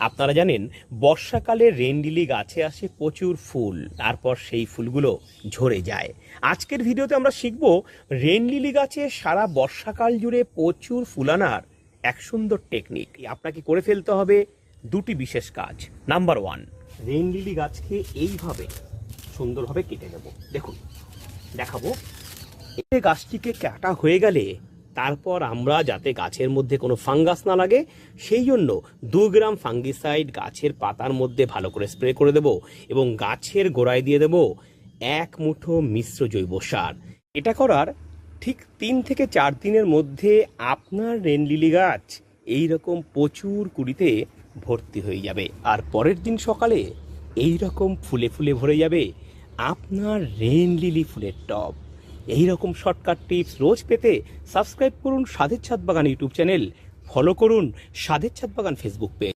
আপনারা জানেন, বর্ষাকালে রেন্ডিলি গাছে আসে প্রচুর ফুল, তারপর সেই ফুলগুলো ঝরে যায়। আজকের ভিডিওতে আমরা শিখব রেন্ডিলি গাছে সারা বর্ষাকাল জুড়ে প্রচুর ফুল আনার এক সুন্দর টেকনিক আপনাকে করে ফেলতে হবে দুটি বিশেষ কাজ। নাম্বার ওয়ান রেন্ডিলি গাছকে এইভাবে সুন্দরভাবে কেটে নেব। দেখুন, দেখাবো। এই গাছটিকে কাটা হয়ে গেলে তারপর আমরা যাতে গাছের মধ্যে কোনো ফাঙ্গাস না লাগে, সেই জন্য দু গ্রাম ফাঙ্গিসাইড গাছের পাতার মধ্যে ভালো করে স্প্রে করে দেব এবং গাছের গোড়ায় দিয়ে দেব এক মুঠো মিশ্র জৈব সার। এটা করার ঠিক তিন থেকে চার দিনের মধ্যে আপনার রেনলিলি গাছ এই রকম প্রচুর কুড়িতে ভর্তি হয়ে যাবে। আর পরের দিন সকালে এই রকম ফুলে ফুলে ভরে যাবে আপনার রেনলিলি ফুলের টব। এই রকম শর্টকাট টিপস রোজ পেতে সাবস্ক্রাইব করুন সাধের ছাদ বাগান ইউটিউব চ্যানেল। ফলো করুন সাধের ছাদ বাগান ফেসবুক পেজ